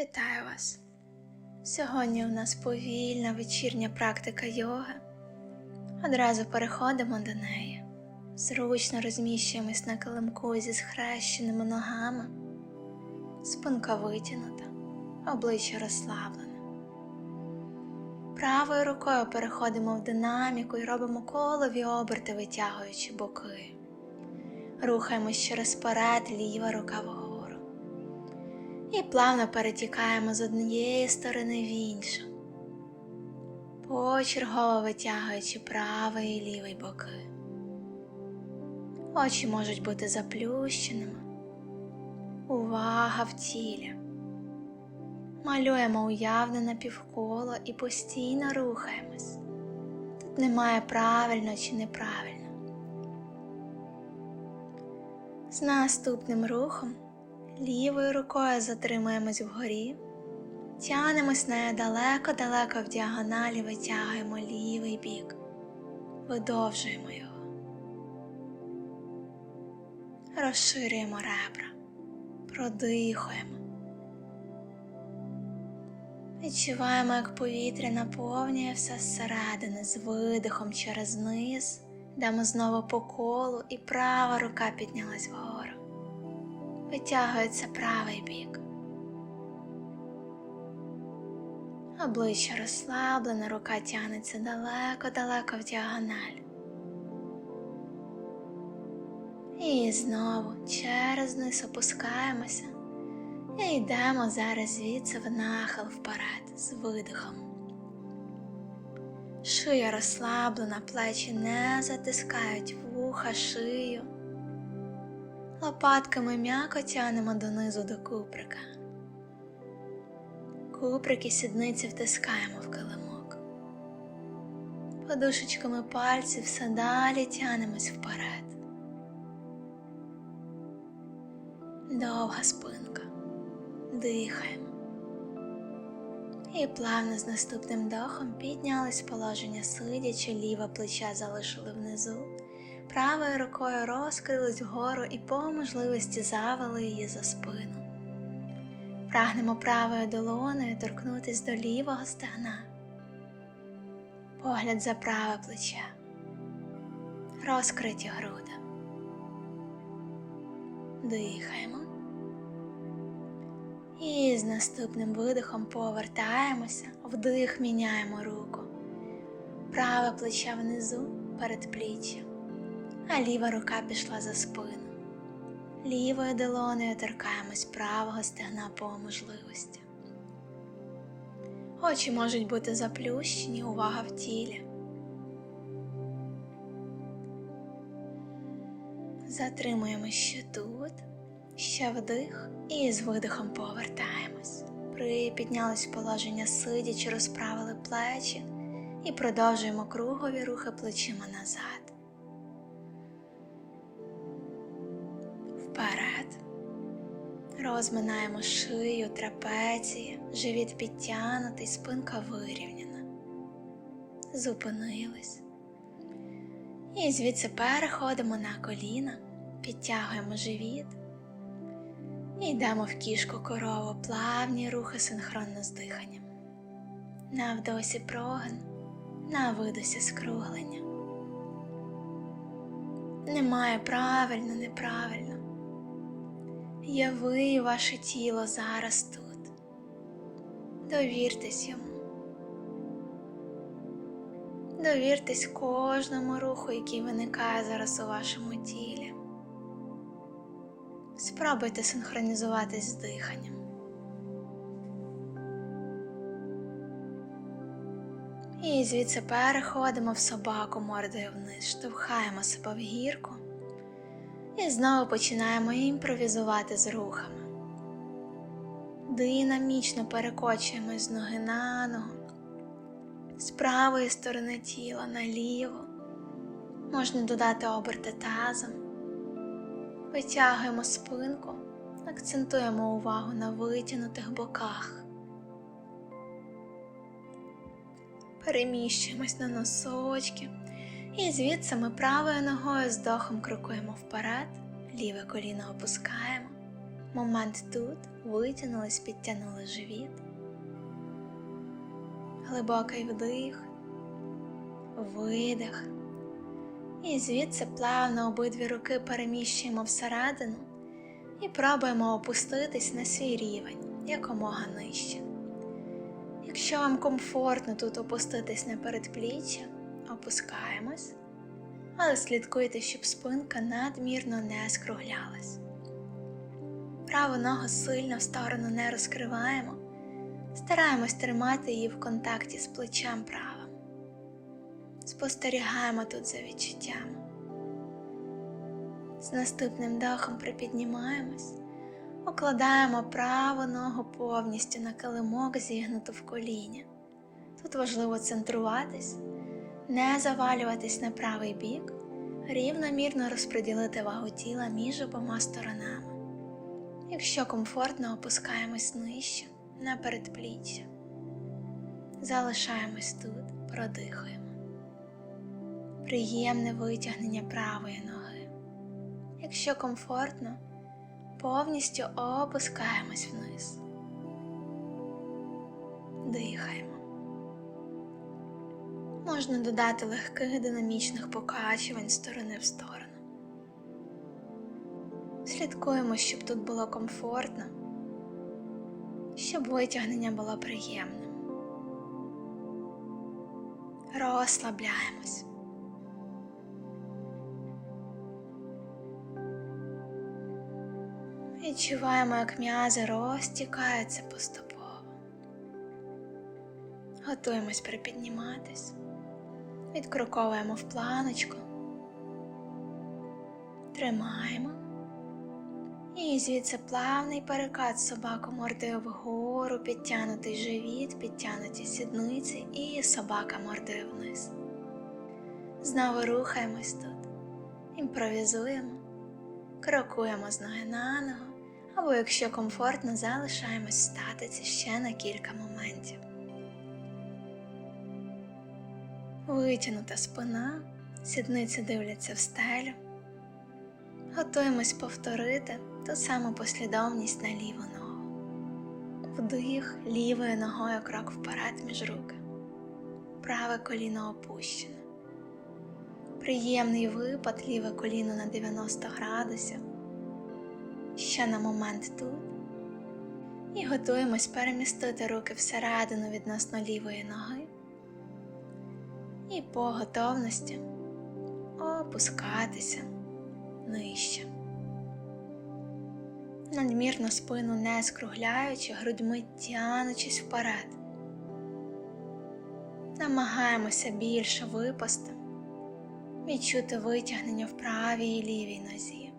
Вітаю вас! Сьогодні у нас повільна вечірня практика йоги. Одразу переходимо до неї. Зручно розміщуємось на килимку зі схрещеними ногами, спинка витягнута, обличчя розслаблене. Правою рукою переходимо в динаміку і робимо колові оберти, витягуючи боки. Рухаємось через перед, ліва рука вгору. І плавно перетікаємо з однієї сторони в іншу, почергово витягуючи правий і лівий боки. Очі можуть бути заплющеними. Увага в тілі. Малюємо уявне напівколо і постійно рухаємось. Тут немає правильно чи неправильно. З наступним рухом лівою рукою затримуємось вгорі, тянемось нею далеко-далеко в діагоналі, витягуємо лівий бік, видовжуємо його, розширюємо ребра, продихуємо. Відчуваємо, як повітря наповнює все зсередини. З видихом через низ, йдемо знову по колу, і права рука піднялась вгору. Витягується правий бік. Обличчя розслаблене, рука тягнеться далеко-далеко в діагональ. І знову через низ опускаємося і йдемо зараз звідси в нахил вперед з видихом. Шия розслаблена, плечі не затискають вуха, шию. Лопатками м'яко тянемо донизу до куприка. Куприк і сідниці втискаємо в килимок. Подушечками пальців все далі тянемось вперед. Довга спинка. Дихаємо. І плавно з наступним дохом піднялись положення сидячи, ліве плече залишили внизу, правою рукою розкрились вгору і по можливості завели її за спину. Прагнемо правою долоною торкнутись до лівого стегна. Погляд за праве плече. Розкриті груди. Дихаємо. І з наступним видихом повертаємося, вдих міняємо руку. Праве плече внизу перед пліччям, а ліва рука пішла за спину. Лівою долонею торкаємось правого стегна по можливості. Очі можуть бути заплющені, увага в тілі. Затримуємо ще тут. Ще вдих і з видихом повертаємось. Припіднялись в положення сидячи, розправили плечі і продовжуємо кругові рухи плечима назад. Розминаємо шию, трапеції, живіт підтянутий, спинка вирівняна. Зупинились. І звідси переходимо на коліна, підтягуємо живіт. І йдемо в кішку корову, плавні рухи синхронно з диханням. На вдосі прогин, на видосі скруглення. Немає правильно, неправильно. Є ви і ваше тіло зараз тут. Довіртесь йому. Довіртесь кожному руху, який виникає зараз у вашому тілі. Спробуйте синхронізуватись з диханням. І звідси переходимо в собаку мордою вниз, штовхаємо себе в гірку і знову починаємо імпровізувати з рухами. Динамічно перекочуємось з ноги на ногу, з правої сторони тіла наліво. Можна додати оберти тазом. Витягуємо спинку, акцентуємо увагу на витягнутих боках. Переміщуємось на носочки, і звідси ми правою ногою з дохом крокуємо вперед, ліве коліно опускаємо. Момент тут витягнулись, підтягнули живіт. Глибокий вдих, видих. І звідси плавно обидві руки переміщуємо всередину і пробуємо опуститись на свій рівень якомога нижче. Якщо вам комфортно тут опуститись на передпліччя, опускаємось, але слідкуйте, щоб спинка надмірно не скруглялась. Праву ногу сильно в сторону не розкриваємо, стараємось тримати її в контакті з плечем правим. Спостерігаємо тут за відчуттями. З наступним дахом припіднімаємось, окладаємо праву ногу повністю на килимок, зігнуту в коліні. Тут важливо центруватись, не завалюватись на правий бік, рівномірно розподілити вагу тіла між обома сторонами. Якщо комфортно, опускаємось нижче на передпліччя. Залишаємось тут, продихуємо. Приємне витягнення правої ноги. Якщо комфортно, повністю опускаємось вниз. Дихаємо. Можна додати легких динамічних покачувань сторони в сторону. Слідкуємо, щоб тут було комфортно, щоб витягнення було приємним. Розслабляємось. Відчуваємо, як м'язи розтікаються поступово. Готуємось припідніматись. Відкроковуємо в планочку. Тримаємо. І звідси плавний перекат собаку мордою вгору, підтягнутий живіт, підтягнуті сідниці і собака мордою вниз. Знову рухаємось тут, імпровізуємо, крокуємо з ноги на ногу, або, якщо комфортно, залишаємось в статиці ще на кілька моментів. Витягнута спина, сідниці дивляться в стелю. Готуємось повторити ту саму послідовність на ліву ногу. Вдих лівою ногою крок вперед між руки. Праве коліно опущене. Приємний випад ліве коліно на 90 градусів. Ще на момент тут. І готуємось перемістити руки всередину відносно лівої ноги. І по готовності опускатися нижче. Надмірно спину не скругляючи, грудьми тянучись вперед. Намагаємося більше випасти, відчути витягнення в правій і лівій нозі,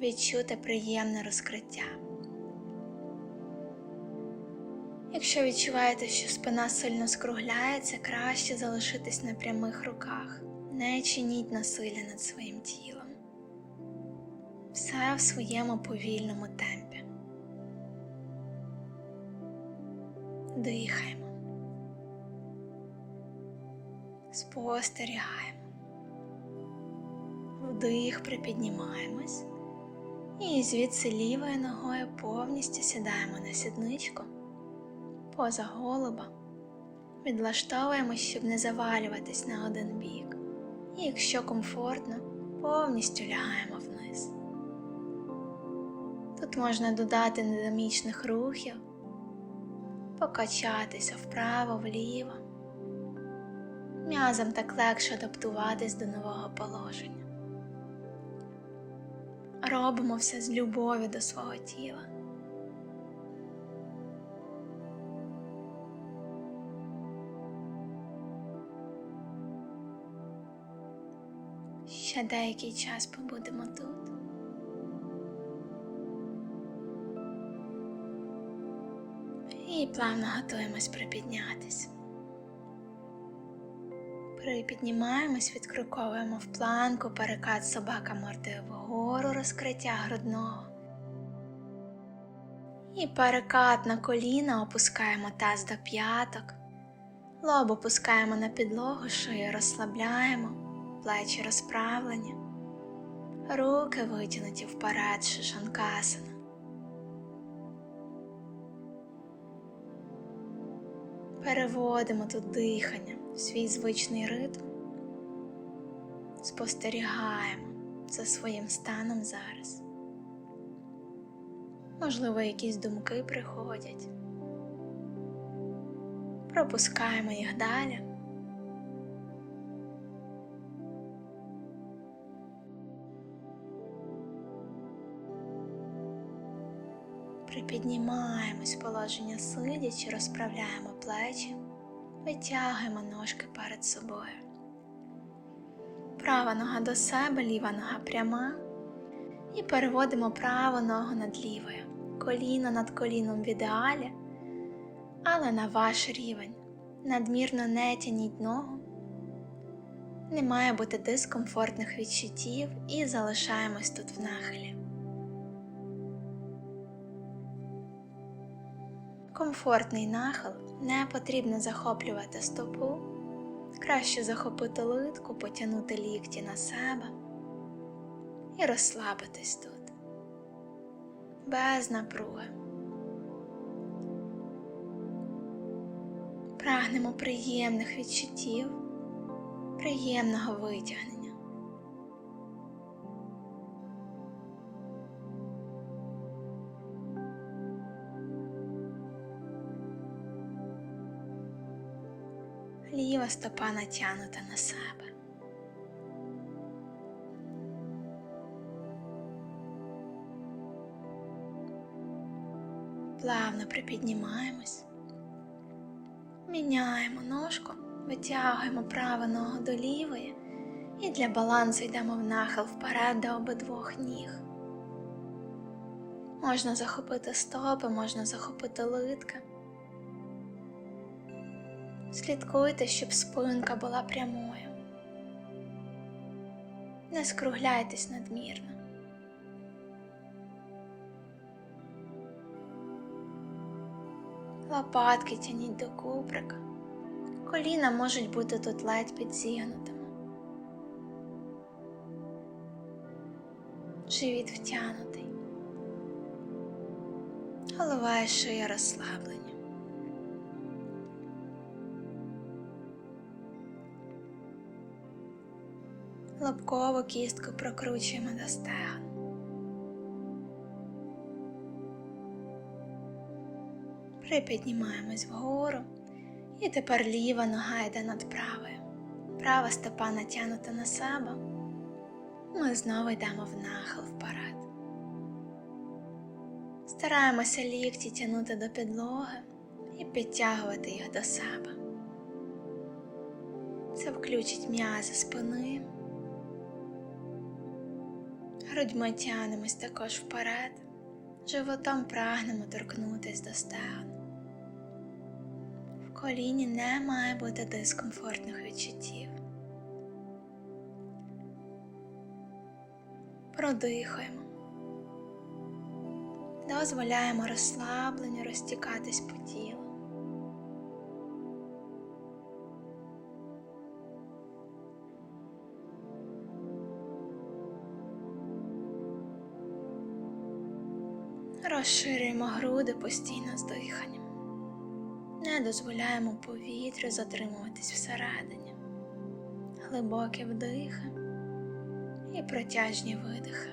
відчути приємне розкриття. Якщо відчуваєте, що спина сильно скругляється, краще залишитись на прямих руках, не чиніть насилля над своїм тілом. Все в своєму повільному темпі. Дихаємо, спостерігаємо, вдих, припіднімаємось. І звідси лівою ногою повністю сідаємо на сідничку поза голуба, відлаштовуємо, щоб не завалюватись на один бік. І якщо комфортно, повністю лягаємо вниз. Тут можна додати недомічних рухів, покачатися вправо-вліво. М'язам так легше адаптуватись до нового положення. Робимо все з любов'ю до свого тіла. Ще деякий час побудемо тут. І плавно готуємось припіднятись. Припіднімаємось, відкроковуємо в планку, перекат собака мордою вгору, розкриття грудного. І перекат на коліна опускаємо таз до п'яток, лоб опускаємо на підлогу, шию розслабляємо, плечі розправлені, руки витягнуті вперед Шишанкасана. Переводимо тут дихання в свій звичний ритм, спостерігаємо за своїм станом зараз. Можливо, якісь думки приходять, пропускаємо їх далі. Припіднімаємось положення сидячи, розправляємо плечі, витягуємо ножки перед собою. Права нога до себе, ліва нога пряма. І переводимо праву ногу над лівою. Коліно над коліном в ідеалі, але на ваш рівень. Надмірно не тяніть ногу. Не має бути дискомфортних відчуттів і залишаємось тут в нахилі. Комфортний нахил не потрібно захоплювати стопу. Краще захопити литку, потягнути лікті на себе і розслабитись тут. Без напруги. Прагнемо приємних відчуттів, приємного витягнення. Ліва стопа натягнута на себе. Плавно припіднімаємось, міняємо ножку, витягуємо праву ногу до лівої і для балансу йдемо в нахил вперед до обидвох ніг. Можна захопити стопи, можна захопити литки. Слідкуйте, щоб спинка була прямою. Не скругляйтесь надмірно. Лопатки тяніть до куприка. Коліна можуть бути тут ледь підзігнутими. Живіт втягнутий. Голова і шия розслаблені. Лобкову кістку прокручуємо до стегон. Припіднімаємось вгору. І тепер ліва нога йде над правою. Права стопа натягнута на себе. Ми знову йдемо в нахил вперед. Стараємося лікті тягнути до підлоги і підтягувати їх до себе. Це включить м'язи спини. Грудьми тянемось також вперед, животом прагнемо торкнутись до стегон. В коліні не має бути дискомфортних відчуттів. Продихаємо. Дозволяємо розслабленню розтікатись по тілу. Розширюємо груди постійно з диханням. Не дозволяємо повітрю затримуватись всередині. Глибокі вдихи і протяжні видихи.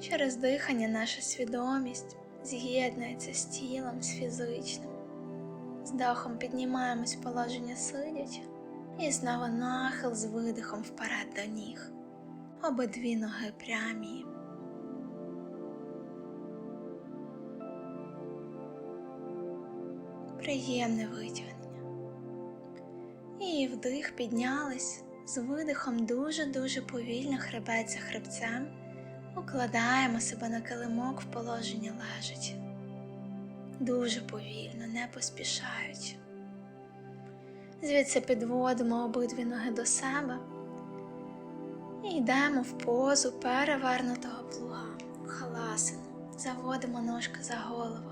Через дихання наша свідомість з'єднується з тілом, з фізичним. З дахом піднімаємось в положення сидячи і знову нахил з видихом вперед до ніг обидві ноги прямі. Приємне витягнення. І вдих піднялись з видихом дуже-дуже повільно хребець за хребцем. Укладаємо себе на килимок в положення лежачи. Дуже повільно, не поспішаючи. Звідси підводимо обидві ноги до себе. Йдемо в позу перевернутого плуга, халасину. Заводимо ножки за голову.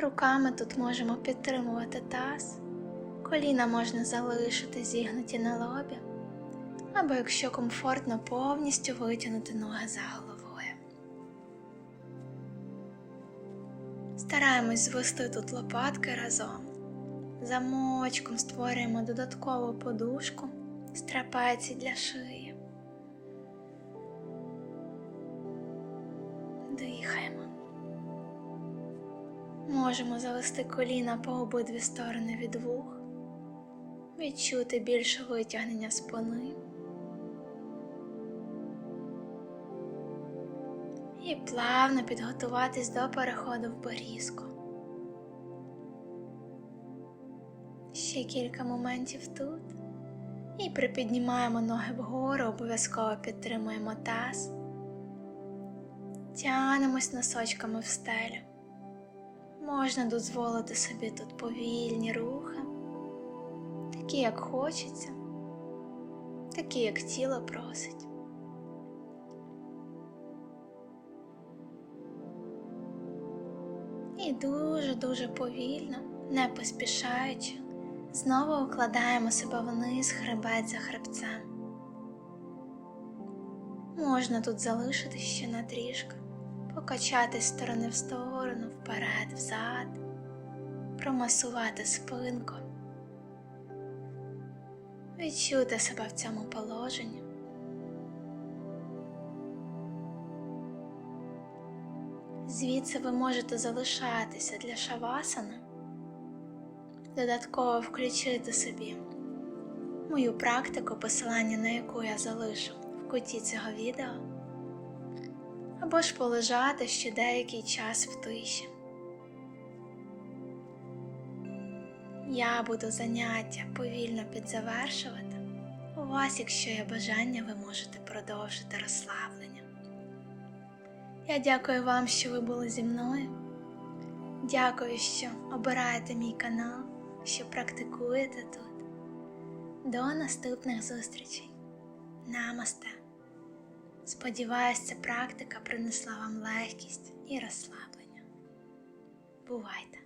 Руками тут можемо підтримувати таз, коліна можна залишити зігнуті на лобі, або якщо комфортно, повністю витягнути ноги за головою. Стараємось звести тут лопатки разом. Замочком створюємо додаткову подушку трапецій для шиї. Дихаємо. Можемо завести коліна по обидві сторони від вух, відчути більше витягнення спини. І плавно підготуватись до переходу в берізку. Ще кілька моментів тут. І припіднімаємо ноги вгору, обов'язково підтримуємо таз. Тянемось носочками в стелю. Можна дозволити собі тут повільні рухи, такі, як хочеться, такі, як тіло просить. І дуже-дуже повільно, не поспішаючи, знову укладаємо себе вниз хребет за хребцем. Можна тут залишитись ще на трішки, покачати з сторони в сторону, вперед, взад, промасувати спинку, відчути себе в цьому положенні. Звідси ви можете залишатися для шавасани, додатково включити собі мою практику, посилання на яку я залишу в куті цього відео, або ж полежати ще деякий час в тиші. Я буду заняття повільно підзавершувати. У вас, якщо є бажання, ви можете продовжити розслаблення. Я дякую вам, що ви були зі мною. Дякую, що обираєте мій канал, що практикуєте тут. До наступних зустрічей. Намасте. Сподіваюсь, ця практика принесла вам легкість і розслаблення. Бувайте!